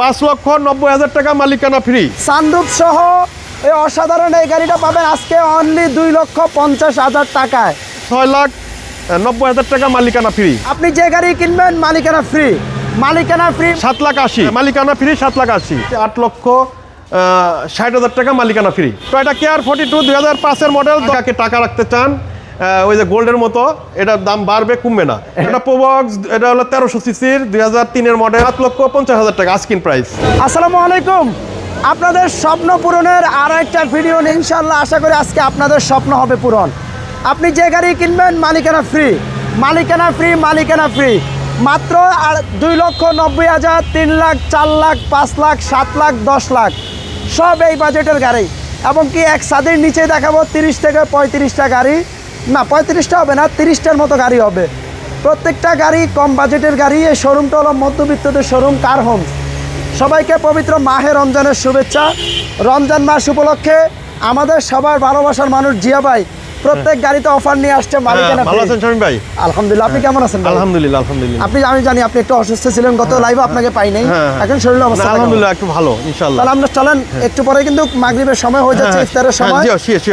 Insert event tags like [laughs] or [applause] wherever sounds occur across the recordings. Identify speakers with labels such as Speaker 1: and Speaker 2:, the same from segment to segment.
Speaker 1: পাঁচ লক্ষ নব্বই হাজার টাকা মালিকানা ফ্রি
Speaker 2: সানরুফ সহ এই অসাধারণ এই গাড়িটা পাবেন আজকে অনলি দুই লক্ষ পঞ্চাশ হাজার টাকায়।
Speaker 1: ছয় লাখ নব্বই হাজার টাকা মালিকানা ফ্রি
Speaker 2: আপনি যে গাড়ি কিনবেন মালিকানা ফ্রি মালিকানা ফ্রি
Speaker 1: সাত লাখ আশি মালিকানা ফ্রি সাত লাখ আশি। আট লক্ষ ষাট হাজার টাকা মালিকানা free Toyota care forty two দুই হাজার পাঁচের মডেল টাকা রাখতে চান। ওই যে গোল্ডের মতো এটার দাম বাড়বে কমবে না। [laughs] এটা প্রোবক্স এটা হলো তেরোশো সিসির দুই হাজার তিনের মডেল সাত লক্ষ পঞ্চাশ হাজার টাকা আস্কিন প্রাইস
Speaker 2: আসসালামু আলাইকুম। আপনাদের স্বপ্ন পূরণের আরও একটা ভিডিও ইনশাল্লাহ আশা করি আজকে আপনাদের স্বপ্ন হবে পূরণ। আপনি যে গাড়ি কিনবেন মালিকানা ফ্রি মালিকানা ফ্রি মালিকানা ফ্রি মাত্র আর দুই লক্ষ নব্বই হাজার তিন লাখ চার লাখ পাঁচ লাখ সাত লাখ দশ লাখ। সব এই বাজেটের গাড়ি। এবং কি এক ছাদের নিচে দেখাবো তিরিশ থেকে পঁয়ত্রিশটা গাড়ি। না, পঁয়ত্রিশটা হবে না, তিরিশটার মতো গাড়ি হবে। প্রত্যেকটা গাড়ি কম বাজেটের গাড়ি, এই শোরুমটা হলো মধ্যবিত্তদের শোরুম, কার হোম সবাইকে পবিত্র মাহে রমজানের শুভেচ্ছা। রমজান মাস উপলক্ষে আমাদের সবার ভালোবাসার মানুষ জিয়া ভাই প্রত্যেক গাড়িতে অফার নিয়ে আসছে মালিকানা
Speaker 1: হ্যাঁ, ভালো আছেন শামীম ভাই?
Speaker 2: আলহামদুলিল্লাহ আপনি কেমন আছেন
Speaker 1: আলহামদুলিল্লাহ আলহামদুলিল্লাহ।
Speaker 2: আপনি আমি জানি আপনি একটু অসুস্থ ছিলেন গত লাইভে আপনাকে পাই নাই।
Speaker 1: হ্যাঁ, হ্যাঁ।
Speaker 2: এখন শরীরের অবস্থা
Speaker 1: আলহামদুলিল্লাহ একটু ভালো ইনশাল্লাহ
Speaker 2: তাহলে আমরা চলেন একটু পরে কিন্তু মাগরিবের সময় হয়ে যাচ্ছে
Speaker 1: হ্যাঁ,
Speaker 2: ইফতারের
Speaker 1: হ্যাঁ,
Speaker 2: সময়।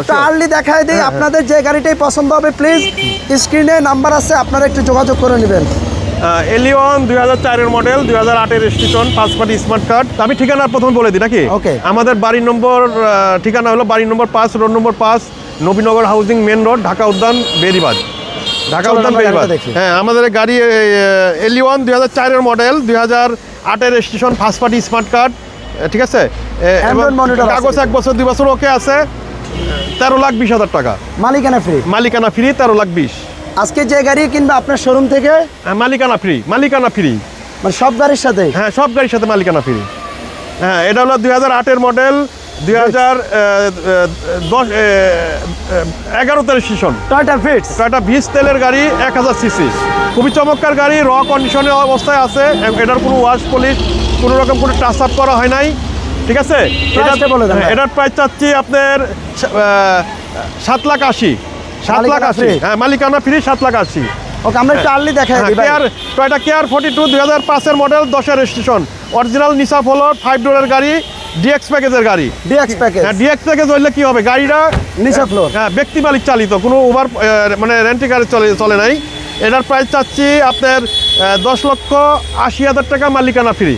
Speaker 2: একটু আর্লি দেখায় দিই আপনাদের যে গাড়িটাই পছন্দ হবে প্লিজ স্ক্রিনে নাম্বার আছে আপনারা একটু যোগাযোগ করে নেবেন।
Speaker 1: এলিওন দুই হাজার চারের মডেল দুই হাজার আটের স্টেশন পাঁচ পার্টি স্মার্ট কার্ড আমি ঠিকানা প্রথম বলে দিই নাকি. আমাদের বাড়ির নম্বর ঠিকানা হলো বাড়ির নম্বর পাঁচ রোড নম্বর পাঁচ Nabinagar housing main road Dhaka Udyan Beribadh Dhaka উদ্যান বেরিবাদ হ্যাঁ আমাদের গাড়ি এলিওন দুই হাজার চারের মডেল দুই হাজার আটের station first party smart card ঠিক আছে? কাগজ এক বছর দুই বছর ওকে আছে। তেরো লাখ বিশ হাজার টাকা।
Speaker 2: মালিকানা ফ্রি
Speaker 1: মালিকানা ফ্রি তেরো লাখ বিশ।
Speaker 2: আজকে যে গাড়ি কিনবে আপনার শোরুম থেকে?
Speaker 1: হ্যাঁ, মালিকানা ফ্রি মালিকানা ফ্রি
Speaker 2: মানে সব গাড়ির সাথে?
Speaker 1: হ্যাঁ সব গাড়ির সাথে মালিকানা ফ্রি হ্যাঁ এটা হলো দুই হাজার আটের মডেল দুই হাজার দশ
Speaker 2: টয়টা ফিটস
Speaker 1: ভিস তেলের গাড়ি এক হাজার সিসি। খুবই চমৎকার গাড়ি র কন্ডিশনের অবস্থায় আছে এটার কোনো ওয়াশ পলিশ কোনো রকম কোনো টাচ আপ করা হয় নাই। ঠিক আছে। এটার প্রাইস চাচ্ছি আপনার সাত লাখ আশি। সাত লাখ আশি। হ্যাঁ মালিকানা ফ্রি সাত লাখ আশি।
Speaker 2: ওকে আমরা একটু আর্লি দেখাই
Speaker 1: care Toyota care forty two দুই হাজার পাঁচের মডেল দশের রেজিস্ট্রেশন অরিজিনাল নিসা ফলো ফাইভ ডোরের গাড়ি। ডিএক্স প্যাকেজের গাড়ি।
Speaker 2: ডিএক্স প্যাকেজ
Speaker 1: হ্যাঁ ডিএক্স প্যাকেজ হইলে কি হবে? গাড়িটা
Speaker 2: নিচা ফ্লোর
Speaker 1: হ্যাঁ ব্যক্তি মালিক চালিত কোনো ওভার মানে রেন্টি গাড়ি চলে চলে নাই। এটার প্রাইস চাচ্ছি আপনার দশ লক্ষ আশি হাজার টাকা মালিকানা ফ্রি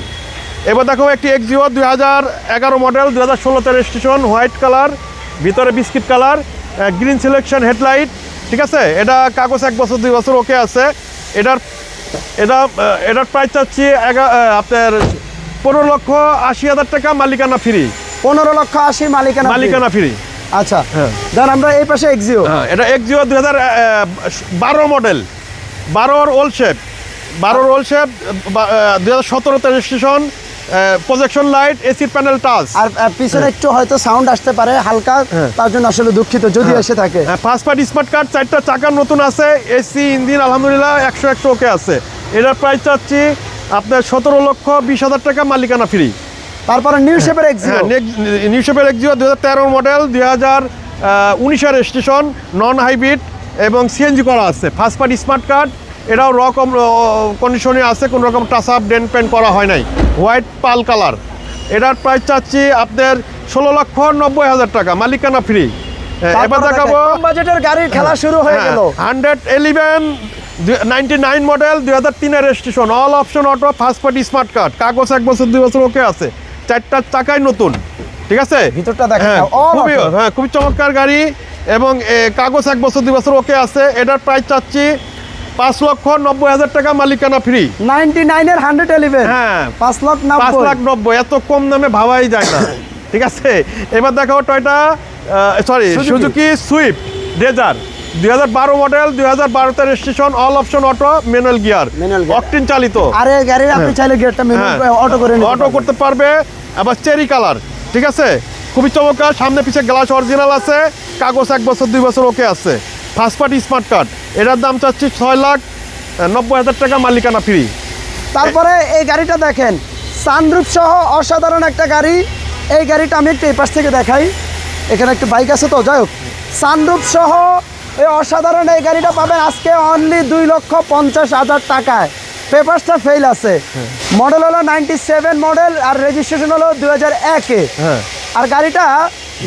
Speaker 1: এবার দেখো একটি এক্সিও দুই হাজার এগারো মডেল দুই হাজার ষোলোতে রেজিস্ট্রেশন হোয়াইট কালার ভিতরে biscuit colour green selection headlight ঠিক আছে? এটা কাগজ এক বছর দুই বছর ওকে আছে। এটার এটা এটার প্রাইস চাচ্ছি আপনার পনেরো লক্ষ আশি হাজার টাকা মালিকানা ফ্রি।
Speaker 2: পনেরো লক্ষ আশি মালিকানা
Speaker 1: মালিকানা ফ্রি।
Speaker 2: আচ্ছা
Speaker 1: হ্যাঁ।
Speaker 2: দেন আমরা এই পাশে এক্সিও
Speaker 1: হ্যাঁ এটা এক্সিও দুই হাজার বারো মডেল। বারোর ওল্ড শেপ বারোর ওল্ড শেপ দুই হাজার সতেরোতে রেজিস্ট্রেশন প্রজেকশন লাইট এসির প্যানেল টাচ
Speaker 2: আর পিছনে একটু হয়তো সাউন্ড আসতে পারে হালকা
Speaker 1: হ্যাঁ।
Speaker 2: তার জন্য আসলে দুঃখিত যদি এসে থাকে।
Speaker 1: ফার্স্ট পার্টি স্মার্ট কার্ড চারটা চাকার নতুন আছে এসি ইঞ্জিন আলহামদুলিল্লাহ একশো একশো ওকে আছে। এটার প্রাইস চাচ্ছি আপনার সতেরো লক্ষ বিশ হাজার টাকা মালিকানা ফ্রি
Speaker 2: তারপরে নিউ শেপের এক্সিও
Speaker 1: হ্যাঁ নিউ শেপের এক্সিও দু হাজার তেরো মডেল দুই হাজার উনিশের রেজিস্ট্রেশন নন হাইব্রিড এবং সিএনজি করা আছে। ফার্স্ট পার্টি স্মার্ট কার্ড এটাও রকম কন্ডিশনে আছে কোনো রকম টাচ আপ ডেন পেন করা হয় নাই। হোয়াইট পাল কালার এটার প্রাইস চাচ্ছি আপনার ষোলো লক্ষ নব্বই হাজার টাকা মালিকানা ফ্রি এবার দেখাবো
Speaker 2: বাজেটের গাড়ির খেলা শুরু হয়ে গেল।
Speaker 1: Hundred eleven ninety nine model দুই হাজার তিনের registration all option auto first party smart card কাগজ এক বছর দুই বছর ওকে আছে। চারটার চাকাই নতুন ঠিক আছে?
Speaker 2: ভিতরটা দেখেন
Speaker 1: হ্যাঁ খুবই হ্যাঁ খুবই চমৎকার গাড়ি এবং কাগজ এক বছর দুই বছর ওকে আছে। এটার প্রাইস চাচ্ছি পাঁচ লক্ষ নব্বই হাজার টাকা মালিকানা ফ্রি
Speaker 2: নাইনটি নাইনের হান্ড্রেড এলিভেন
Speaker 1: হ্যাঁ।
Speaker 2: পাঁচ লাখ
Speaker 1: পাঁচ লাখ নব্বই এত কম দামে ভাবাই যায় না ঠিক আছে? এবার দেখাবো Toyota sorry Suzuki Swift Dzire দুই হাজার বারো মডেল দুই হাজার বারোতে registration all option auto manual gear. Octane চালিত।
Speaker 2: আর গাড়ির আপনি চাইলে গেটটা অটো করে নিতে
Speaker 1: অটো করতে পারবে আবার চেরি কালার ঠিক আছে? খুবই চমৎকার সামনে পিছে গ্লাস অরিজিনাল আছে কাগজ এক বছর দুই বছর ওকে আছে। ফার্স্ট পার্টি স্মার্ট কার্ড এটার দাম চাচ্ছি ছয় লাখ নব্বই হাজার টাকা মালিকানা ফ্রি
Speaker 2: তারপরে এই গাড়িটা দেখেন সানরুফ সহ অসাধারণ একটা গাড়ি। এই গাড়িটা আমি একটু এই পাশ থেকে দেখাই। এখানে একটা বাইক আছে তো যাই হোক। সানরুফ সহ এই অসাধারণ এই গাড়িটা পাবেন আজকে অনলি দুই লক্ষ পঞ্চাশ হাজার টাকায়। পেপারসটা ফেল আছে। মডেল হলো নাইনটি সেভেন মডেল আর রেজিস্ট্রেশন হলো দুই হাজার একে
Speaker 1: হ্যাঁ।
Speaker 2: আর গাড়িটা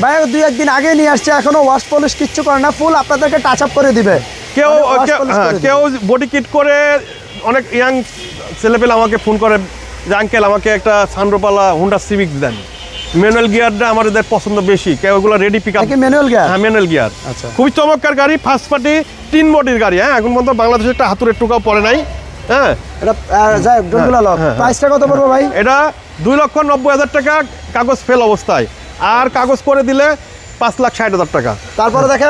Speaker 2: ভাই দুই একদিন আগে নিয়ে আসছে এখনও ওয়াশ পলিশ কিচ্ছু করে না ফুল আপনাদেরকে টাচ আপ করে দিবে।
Speaker 1: কেউ
Speaker 2: মানে
Speaker 1: কেউ-
Speaker 2: polish
Speaker 1: হ্যাঁ। কেউ বডি কিট করে অনেক ইয়াং ছেলেপেলে আমাকে ফোন করে যে আঙ্কেল আমাকে একটা সানরোপালা হুন্ডা সিভিক দেন। ম্যানুয়াল গিয়ারটা আমাদের পছন্দ বেশি। কেউ ওগুলো ready pick up
Speaker 2: manual gear
Speaker 1: হ্যাঁ ম্যানুয়াল গিয়ার
Speaker 2: আচ্ছা।
Speaker 1: খুবই চমৎকার গাড়ি ফার্স্ট পার্টি তিন বডির গাড়ি হ্যাঁ? এখন পর্যন্ত বাংলাদেশে একটা হাতুরের টুকাও পড়ে নাই হ্যাঁ?
Speaker 2: এটা যাই লক
Speaker 1: হ্যাঁ, হ্যাঁ।
Speaker 2: প্রাইসটা কত পড়বে ভাই?
Speaker 1: এটা দুই লক্ষ নব্বই হাজার টাকা কাগজ ফেল অবস্থায়। আর কাগজ করে দিলে পাঁচ লাখ ষাট হাজার টাকা।
Speaker 2: তারপরে দেখে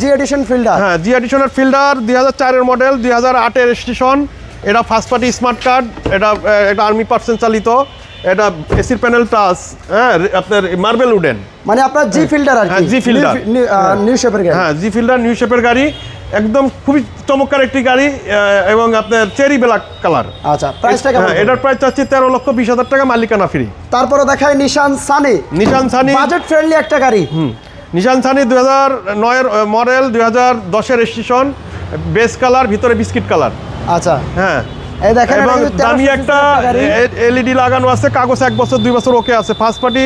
Speaker 2: জি এডিশন ফিল্ডার
Speaker 1: হ্যাঁ জি এডিশনের ফিল্ডার দুই হাজার চারের মডেল দুই হাজার আটের স্টেশন এটা ফার্স্ট পার্টি স্মার্ট কার্ড এটা এটা আর্মি পার্সেন্ট চালিত এটা এসির প্যানেল টাচ হ্যাঁ আপনার মার্বেল উডেন
Speaker 2: মানে আপনার জি ফিল্ডার আর
Speaker 1: হ্যাঁ,
Speaker 2: কি।
Speaker 1: G Fielder।
Speaker 2: নিউ শেপের গাড়ি।
Speaker 1: হ্যাঁ জি ফিল্ডার নিউ শেপের গাড়ি একদম খুবই চমৎকার একটি গাড়ি এবং আপনার চেরি ব্ল্যাক কালার
Speaker 2: আচ্ছা প্রাইসটা কেমন
Speaker 1: হ্যাঁ এটার প্রাইস চাচ্ছি তেরো লক্ষ বিশ হাজার টাকা মালিকানা ফ্রি
Speaker 2: তারপরে দেখায় Nissan Sunny
Speaker 1: Nissan Sunny
Speaker 2: budget friendly একটা গাড়ি।
Speaker 1: হুম। নিশান সানি দুই হাজার নয়ের মডেল দুই হাজার দশের স্টেশন বেস কালার ভিতরে বিস্কিট কালার
Speaker 2: আচ্ছা।
Speaker 1: হ্যাঁ।
Speaker 2: এই দেখেন
Speaker 1: এবং দামি একটা এলইডি লাগানো আছে কাগজ এক বছর দুই বছর ওকে আছে। First party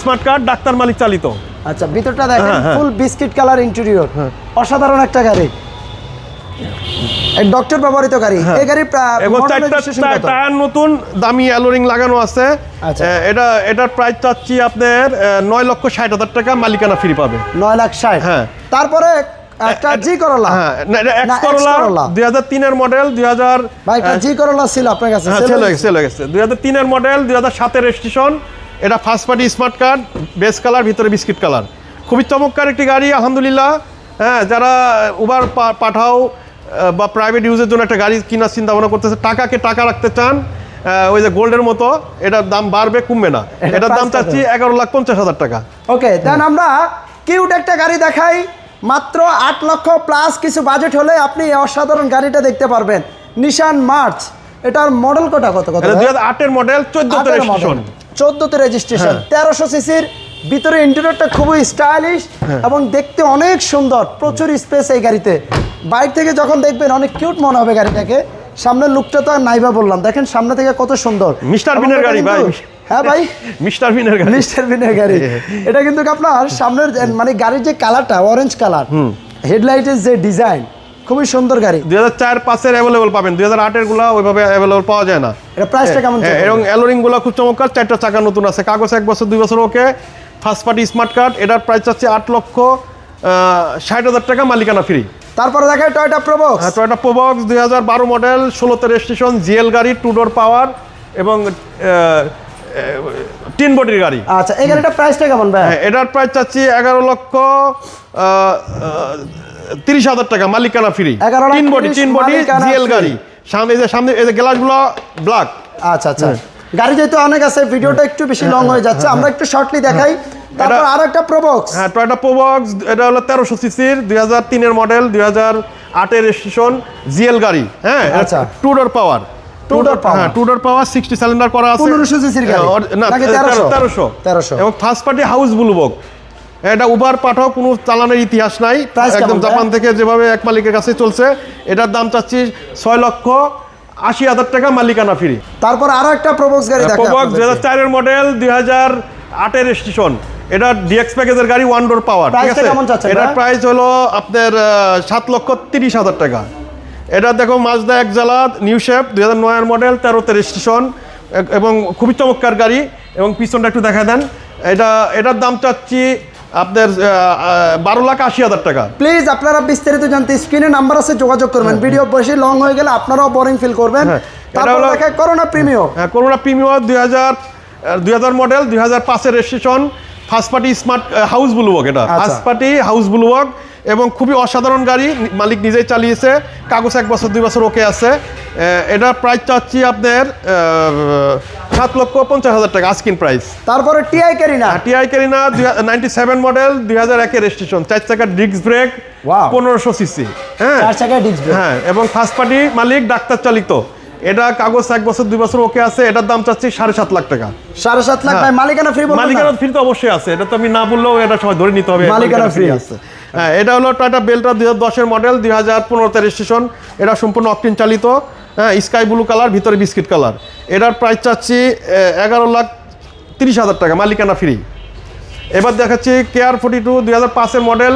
Speaker 1: smart card doctor মালিক চালিত।
Speaker 2: আচ্ছা ভিতরটা দেখেন। Full biscuit colour interior. অসাধারণ একটা গাড়ি। ডক্টর ব্যবহৃত গাড়ি। এই
Speaker 1: হ্যাঁ। টায়ার নতুন দামি অ্যালোরিং লাগানো আছে।
Speaker 2: আচ্ছা।
Speaker 1: এটা এটার প্রাইস চাচ্ছি আপনার নয় লক্ষ ষাট হাজার টাকা মালিকানা ফ্রি পাবে।
Speaker 2: নয় লাখ ষাট।
Speaker 1: হ্যাঁ।
Speaker 2: তারপরে একটা জি করলা
Speaker 1: হ্যাঁ এটা এক্স করলা মডেল
Speaker 2: ভাই জি করলা ছিল আপনার কাছে
Speaker 1: হয়ে গেছে গেছে এটা first party smart card base colour ভিতরে বিস্কিট কালার খুবই চমৎকার একটি গাড়ি আলহামদুলিল্লাহ। হ্যাঁ যারা উবার পাঠাও বা প্রাইভেট ইউজের জন্য একটা গাড়ি কেনার চিন্তা ভাবনা করতেছে টাকাকে টাকা রাখতে চান ওই যে গোল্ডের মতো এটার দাম বাড়বে কমবে না। এটার দাম চাচ্ছি এগারো লাখ পঞ্চাশ হাজার টাকা।
Speaker 2: ওকে দেন আমরা কিউট একটা গাড়ি দেখাই। মাত্র আট লক্ষ প্লাস কিছু বাজেট হলে আপনি এই অসাধারণ গাড়িটা দেখতে পারবেন। নিশান মার্চ। এটার মডেল কোটা কত কত
Speaker 1: এটা দুই হাজার আটের মডেল চোদ্দতে স্টেশন
Speaker 2: চোদ্দতে রেজিস্ট্রেশন। তেরোশো সিসির ভিতরে ইন্টেরিয়রটা খুবই স্টাইলিশ
Speaker 1: হ্যাঁ।
Speaker 2: এবং দেখতে অনেক সুন্দর। প্রচুর স্পেস এই গাড়িতে। বাইক থেকে যখন দেখবেন অনেক কিউট মনে হবে গাড়িটাকে। সামনের লুকটা তো আর নাইবা বললাম। দেখেন সামনে থেকে কত সুন্দর।
Speaker 1: মিস্টার বিনের গাড়ি ভাই।
Speaker 2: হ্যাঁ ভাই? [laughs]
Speaker 1: মিস্টার বিনের গাড়ি।
Speaker 2: মিস্টার বিনের গাড়ি। [laughs] এটা কিন্তু আপনার সামনের মানে গাড়ির যে কালারটা অরেঞ্জ কালার হেডলাইটের যে ডিজাইন খুবই সুন্দর গাড়ি।
Speaker 1: দুই হাজার চার পাঁচের অ্যাভেলেবল পাবেন। দুই হাজার আটেরগুলা ওইভাবে অ্যাভেলেবল পাওয়া যায় না।
Speaker 2: এটা প্রাইসটা কেমন
Speaker 1: হ্যাঁ, এবং অ্যালোরিংগুলো খুব চমৎকার। চারটা চাকা নতুন আছে। কাগজ এক বছর দুই বছর okay. First party smart card এটার প্রাইস চাচ্ছে আট লক্ষ ষাট হাজার টাকা। মালিকানা ফ্রি
Speaker 2: তারপরে দেখায় টয়টা প্রবক্স
Speaker 1: হ্যাঁ টয়টা প্রোবক্স দুই হাজার বারো মডেল ষোলোতে রেজিস্ট্রেশন জিএল গাড়ি টু ডোর পাওয়ার এবং তিন বডির গাড়ি।
Speaker 2: আচ্ছা এই গাড়িটা প্রাইসটা কেমন ভাই?
Speaker 1: হ্যাঁ, এটার প্রাইস চাচ্ছি এগারো লক্ষ তিরিশ হাজার টাকা মালিকানা ফ্রি
Speaker 2: 11 লাখ
Speaker 1: তিন বডি
Speaker 2: 30
Speaker 1: তিন বডি জিএল গাড়ি। সামনে এই যে সামনে এই যে গ্লাসগুলো ব্ল্যাক
Speaker 2: আচ্ছা আচ্ছা। গাড়ি যেহেতু অনেক আছে ভিডিওটা একটু বেশি লং হয়ে যাচ্ছে আমরা একটু শর্টলি দেখাই। তারপর
Speaker 1: এটা-
Speaker 2: আর একটা প্রবক্স
Speaker 1: হ্যাঁ টয়টা প্রোবক্স এটা হলো তেরোশো সিসির দুই হাজার তিনের মডেল দুই হাজার আটের স্টেশন জিএল গাড়ি হ্যাঁ?
Speaker 2: আচ্ছা।
Speaker 1: Two door power
Speaker 2: Two door power।
Speaker 1: হ্যাঁ two door power sixty cylinder করা আছে।
Speaker 2: 1500 cc র গাড়ি?
Speaker 1: হ্যাঁ, না তেরোশো?
Speaker 2: 1300? 1300
Speaker 1: এবং ফার্স্ট পার্টি হাউস ব্লুবক এটা উবার পাঠাও কোনো চালানোর ইতিহাস নাই। একদম জাপান থেকে যেভাবে এক মালিকের কাছে চলছে এটার দাম চাচ্ছি ছয় লক্ষ আশি হাজার টাকা মালিকানা ফ্রি
Speaker 2: তারপর আরও একটা প্রবক্স গাড়ি দেখাই
Speaker 1: প্রবক্স দুই হাজার চারের মডেল দুই হাজার আটের স্টেশন এটা ডিএক্স প্যাকেজের গাড়ি ওয়ান ডোর পাওয়ার ঠিক আছে? এটার প্রাইস হলো আপনার সাত লক্ষ তিরিশ হাজার টাকা। এটা দেখো মাজদা এক জালা নিউ শেপ দুই হাজার নয়ের মডেল তেরোতে রেজিস্ট্রেশন এবং খুবই চমৎকার গাড়ি এবং পিছনটা একটু দেখা দেন। এটা এটার দাম চাচ্ছি আপনার বারো লাখ আশি হাজার টাকা।
Speaker 2: প্লিজ আপনারা বিস্তারিত জানতে স্ক্রিনে নাম্বার আছে যোগাযোগ করবেন। ভিডিও বেশি লং হয়ে গেলে আপনারাও বোরিং ফিল করবেন।
Speaker 1: হ্যাঁ, এটা হলো-
Speaker 2: করোনা প্রিমিও
Speaker 1: হ্যাঁ করোনা প্রিমিয়ার দুই হাজার দুই হাজার মডেল দুই হাজার পাঁচের registration first party smart house ব্লুওক এটা।
Speaker 2: আচ্ছা।
Speaker 1: ফার্স্ট পার্টি হাউস ব্লুওক এবং খুবই অসাধারণ গাড়ি মালিক নিজেই চালিয়েছে কাগজ এক বছর দুই বছর ওকে আছে। এটার প্রাইস চাচ্ছি আপনার সাত লক্ষ পঞ্চাশ হাজার টাকা আস্কিন প্রাইস
Speaker 2: তারপরে TI Carina
Speaker 1: TI Carina ninety seven model দুই হাজার একের রেজিস্ট্রেশন চার চাকার ডিস্ক ব্রেক পনেরোশো সিসি হ্যাঁ। হ্যাঁ এবং ফার্স্ট পার্টি মালিক ডাক্তার চালিত। এটা কাগজ এক বছর দুই বছর ওকে আছে এটার দাম চাচ্ছি সাড়ে সাত লাখ টাকা।
Speaker 2: সাড়ে সাত লাখ
Speaker 1: হ্যাঁ।
Speaker 2: মালিকানা ফ্রি
Speaker 1: মালিকানা ফ্রি তো অবশ্যই আছে এটা তো আমি না বললেও এটা সবাই ধরে নিতে হবে
Speaker 2: মালিকানা free
Speaker 1: আছে। হ্যাঁ এটা হলো টাটা বেলটা দুই হাজার দশের মডেল দুই হাজার পনেরোতে রেজিস্ট্রেশন এটা সম্পূর্ণ অকটিন চালিত। হ্যাঁ স্কাই ব্লু কালার ভিতরে বিস্কিট কালার এটার প্রাইস চাচ্ছি এগারো লাখ তিরিশ হাজার টাকা মালিকানা ফ্রি এবার দেখাচ্ছি কেয়ার ফোর্টি টু দুই হাজার পাঁচের মডেল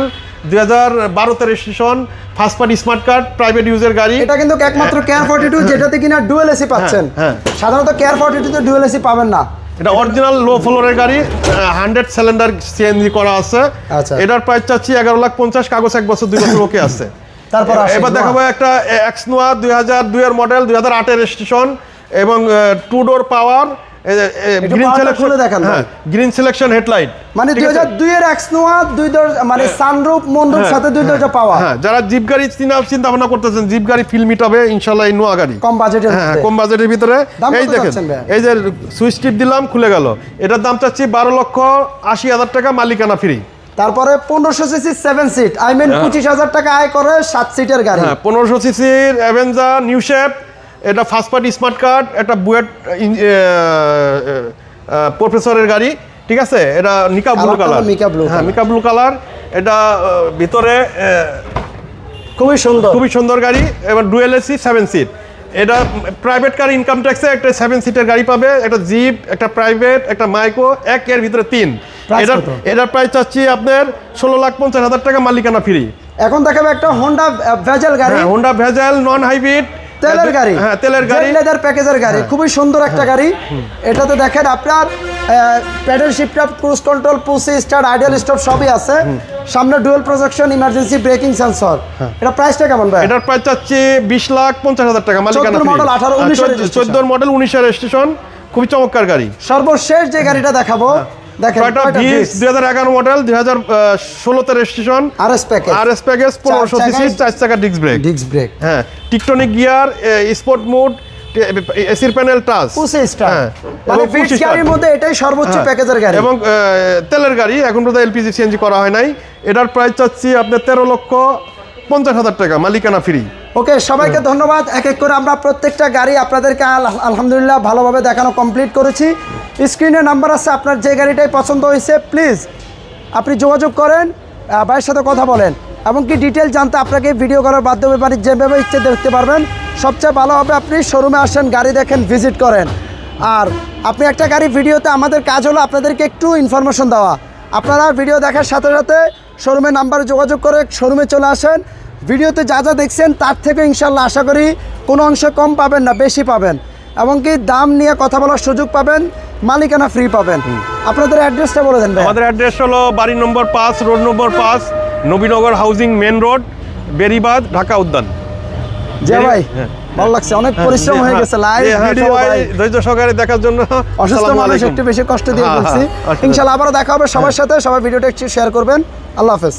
Speaker 1: দুই হাজার বারোতে registration first party smart card private ইউজের গাড়ি
Speaker 2: এটা কিন্তু একমাত্র কেয়ার ফর্টি টু যেটাতে কিনা ডুয়েল এসি পাচ্ছেন
Speaker 1: হ্যাঁ।
Speaker 2: সাধারণত কেয়ার ফর্টি টুতে ডুয়েল এসি পাবেন না
Speaker 1: এটা অরিজিনাল লো ফ্লোরের গাড়ি হান্ড্রেড সিলিন্ডার সিএনজি করা আছে
Speaker 2: আচ্ছা।
Speaker 1: এটার প্রাইস চাচ্ছি এগারো লাখ পঞ্চাশ কাগজ এক বছর দুই বছর ওকে আছে
Speaker 2: তারপর
Speaker 1: এবার। দেখাবো একটা এক্স নোয়া দুই হাজার দুইয়ের মডেল দুই হাজার আটের রেজিস্ট্রেশন এবং two door power green selection
Speaker 2: খুলে
Speaker 1: হ্যাঁ গ্রিন সিলেকশন হেডলাইট
Speaker 2: মানে দুই হাজার দুইয়ের দুই দরজা মানে সানরূপ মন্ডপ সাথে দুই দরজা পাওয়া।
Speaker 1: হ্যাঁ যারা জিপ গাড়ি চিন্তা চিন্তা ভাবনা করতেছেন জিপ গাড়ি ফিল মিটাবে ইনশাল্লাহ এই নোয়া গাড়ি।
Speaker 2: কম বাজেটের
Speaker 1: হ্যাঁ কম বাজেটের ভিতরে। এই দেখেন এই যে সুইচ টিপ দিলাম খুলে গেল। এটার দাম চাচ্ছি বারো লক্ষ আশি হাজার টাকা মালিকানা ফ্রি
Speaker 2: তারপরে পনেরোশো CC seven seat I mean পঁচিশ হাজার টাকা আয় করে সাত সিটের গাড়ি।
Speaker 1: হ্যাঁ পনেরোশো সিসির অ্যাভেঞ্জার নিউ শেপ এটা ফার্স্ট পার্টি স্মার্ট কার্ড এটা বুয়েট প্রফেসরের গাড়ি ঠিক আছে? এটা নিকা ব্লু কালার
Speaker 2: মিকা
Speaker 1: হ্যাঁ। মিকা ব্লু কালার এটা ভিতরে
Speaker 2: খুবই সুন্দর।
Speaker 1: খুবই সুন্দর গাড়ি এবার ডুয়েল এসি সেভেন সিট এটা প্রাইভেট কার ইনকাম ট্যাক্সে একটা সেভেন সিটের গাড়ি পাবে একটা জিপ একটা প্রাইভেট একটা মাইক্রো এক এর ভিতরে তিন।
Speaker 2: এটা
Speaker 1: এটার? প্রাইস চাচ্ছি আপনার ষোলো লাখ পঞ্চাশ হাজার টাকা মালিকানা ফ্রি
Speaker 2: এখন দেখাবে একটা হোন্ডা ভেজেল গাড়ি।
Speaker 1: হোন্ডা ভেজাল নন হাইব্রিড
Speaker 2: তেলের গাড়ি।
Speaker 1: হ্যাঁ তেলের গাড়ি। হ্যাঁ।
Speaker 2: লেদার প্যাকেজের গাড়ি। খুবই সুন্দর একটা গাড়ি। এটাতে দেখেন আপনার paddle shift up cruise control push start idle stop সবই আছে। সামনে dual projection emergency braking sensor এটা প্রাইসটা কেমন ভাই?
Speaker 1: এটার প্রাইস চাচ্ছি বিশ লাখ পঞ্চাশ হাজার টাকা মালিকানা
Speaker 2: 14 model, 18, 19 registration।
Speaker 1: চোদ্দোর মডেল উনিশের রেজিস্ট্রেশন খুবই চমৎকার গাড়ি।
Speaker 2: সর্বশেষ যে গাড়িটা দেখাবো দেখেন
Speaker 1: Toyota Vitz model registration
Speaker 2: RS package
Speaker 1: CC চার চাকা ডিস্ক ব্রেক
Speaker 2: ডিস্ক ব্রেক
Speaker 1: হ্যাঁ টিকটনিক গিয়ার স্পোর্ট মোড এসির প্যানেল টাচ
Speaker 2: পুসি স্টার
Speaker 1: হ্যাঁ,
Speaker 2: মানে। গাড়ির মধ্যে এটাই সর্বোচ্চ
Speaker 1: হ্যাঁ,
Speaker 2: প্যাকেজের গাড়ি।
Speaker 1: এবং তেলের গাড়ি এখন পর্যন্ত এলপিজি সিএনজি করা হয় নাই। এটার প্রাইস চাচ্ছি আপনার তেরো লক্ষ পঞ্চাশ হাজার টাকা মালিকানা ফ্রি
Speaker 2: ওকে সবাইকে ধন্যবাদ। এক এক করে আমরা প্রত্যেকটা গাড়ি আপনাদেরকে আল- আলহামদুলিল্লাহ ভালোভাবে দেখানো কমপ্লিট করেছি। স্ক্রিনে নাম্বার আছে, আপনার যে গাড়িটাই পছন্দ হয়েছে প্লিজ আপনি যোগাযোগ করেন ভাইয়ের সাথে কথা বলেন। এবং কি ডিটেল জানতে আপনাকে ভিডিও করার মাধ্যমে বাড়ি যেভাবে ইচ্ছে দেখতে পারবেন, সবচেয়ে ভালো হবে আপনি শোরুমে আসেন, গাড়ি দেখেন ভিজিট করেন। আর আপনি একটা গাড়ি ভিডিওতে আমাদের কাজ হলো আপনাদেরকে একটু ইনফরমেশন দেওয়া। আপনারা ভিডিও দেখার সাথে সাথে শোরুমের নাম্বারে যোগাযোগ করে শোরুমে চলে আসেন। ভিডিওতে যা যা দেখছেন, তার থেকে ইনশাল্লাহ আশা করি কোনো অংশে কম পাবেন না, বেশি পাবেন। এবং কি দাম নিয়ে কথা বলার সুযোগ পাবেন। মালিকানা ফ্রি পাবেন। আপনাদের অ্যাড্রেসটা বলে দেন
Speaker 1: আমাদের অ্যাড্রেস হলো বাড়ি নম্বর পাঁচ রোড নম্বর পাঁচ Nabinagar housing main road Beribadh Dhaka উদ্যান।
Speaker 2: যে ভাই
Speaker 1: হ্যাঁ।
Speaker 2: ভালো লাগছে অনেক পরিশ্রম হয়ে গেছে লাইভ
Speaker 1: হ্যাঁ,
Speaker 2: ভিডিও
Speaker 1: ধৈর্য সহকারে দেখার জন্য
Speaker 2: অসুস্থ মানুষ একটু বেশি কষ্ট দিয়ে
Speaker 1: হ্যাঁ,
Speaker 2: বলছি।
Speaker 1: হ্যাঁ,
Speaker 2: ইনশাল্লাহ আবারও দেখা হবে সবার সাথে সবাই ভিডিওটা একটু শেয়ার করবেন। আল্লাহ হাফেজ।